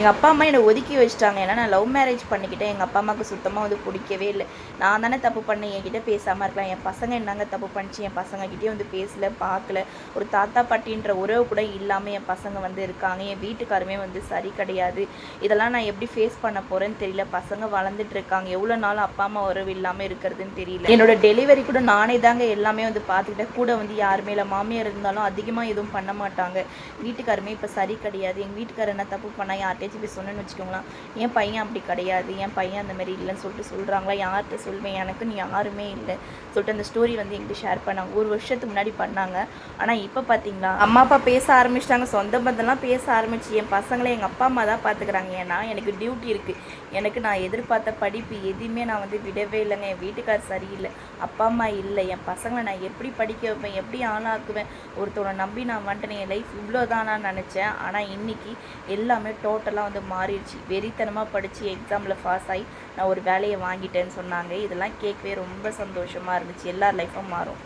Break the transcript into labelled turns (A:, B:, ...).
A: எங்கள் அப்பா அம்மா என்னை ஒதுக்கி வச்சுட்டாங்க. ஏன்னா நான் லவ் மேரேஜ் பண்ணிக்கிட்டேன். எங்கள் அப்பா அம்மாவுக்கு சுத்தமாக வந்து பிடிக்கவே இல்லை. நான் தானே தப்பு பண்ணேன். என்கிட்ட பேசாமல் இருக்கலாம். என் பசங்க என்னங்க தப்பு பண்ணிச்சு? என் பசங்கக்கிட்டே வந்து பேசல பார்க்கல. ஒரு தாத்தா பாட்டின்ற உறவு கூட இல்லாமல் என் பசங்க வந்து இருக்காங்க. என் வீட்டுக்காருமே வந்து சரி கிடையாது. இதெல்லாம் நான் எப்படி ஃபேஸ் பண்ண போகிறேன்னு தெரியல. பசங்க வளர்ந்துட்டு இருக்காங்க. எவ்வளோ நாள் அப்பா அம்மா உறவு இல்லாமல் இருக்கிறதுன்னு தெரியல. என்னோட டெலிவரி கூட நானே தாங்க எல்லாமே வந்து பார்த்துக்கிட்டேன். கூட வந்து யாருமே இல்லை. மாமியார் இருந்தாலும் அதிகமாக எதுவும் பண்ண மாட்டாங்க. வீட்டுக்காருமே இப்போ சரி கிடையாது. எங்கள் வீட்டுக்காரர் என்ன தப்பு பண்ணா? யார்கிட்டயாச்சும் போய் சொன்னேன்னு வச்சுக்கோங்களேன். என் பையன் அப்படி கிடையாது என் பையன் அந்த மாதிரி இல்லைன்னு சொல்லிட்டு சொல்கிறாங்களா யார்கிட்ட சொல்வேன் நீ யாருமே இல்லை. சொல்லிட்டு அந்த ஸ்டோரி வந்து எங்கிட்ட ஷேர் பண்ணாங்க. ஒரு வருஷத்துக்கு முன்னாடி பண்ணாங்க. ஆனால் இப்போ பார்த்தீங்களா அம்மா அப்பா பேச ஆரம்பிச்சிட்டாங்க. சொந்த பந்தம்லாம் பேச ஆரம்பிச்சு. என் பசங்களை எங்கள் அப்பா அம்மா தான் பார்த்துக்கிறாங்க ஏன்னா எனக்கு டியூட்டி இருக்குது எனக்கு நான் எதிர்பார்த்த படிப்பு எதுவுமே நான் வந்து விடவே இல்லைங்க. என் வீட்டுக்கார் சரியில்லை. அப்பா அம்மா இல்லை. என் பசங்களை நான் எப்படி படிக்க வைப்பேன்? எப்படி ஆளாக்குவேன்? ஒருத்தவனை நம்பி நான் வந்துட்டேன் என் லைஃப் இவ்வளோதான் நான் நினச்சேன். ஆனால் இன்னைக்கு எல்லாமே டோட்டலாக வந்து மாறிடுச்சு. வெறித்தனமாக படித்து எக்ஸாமில் பாஸ் ஆகி நான் ஒரு வேலையை வாங்கிட்டேன்னு சொன்னாங்க. இதெல்லாம் கேட்கவே ரொம்ப சந்தோஷமாக இருந்துச்சு. எல்லார் லைஃப்பும் மாறும்.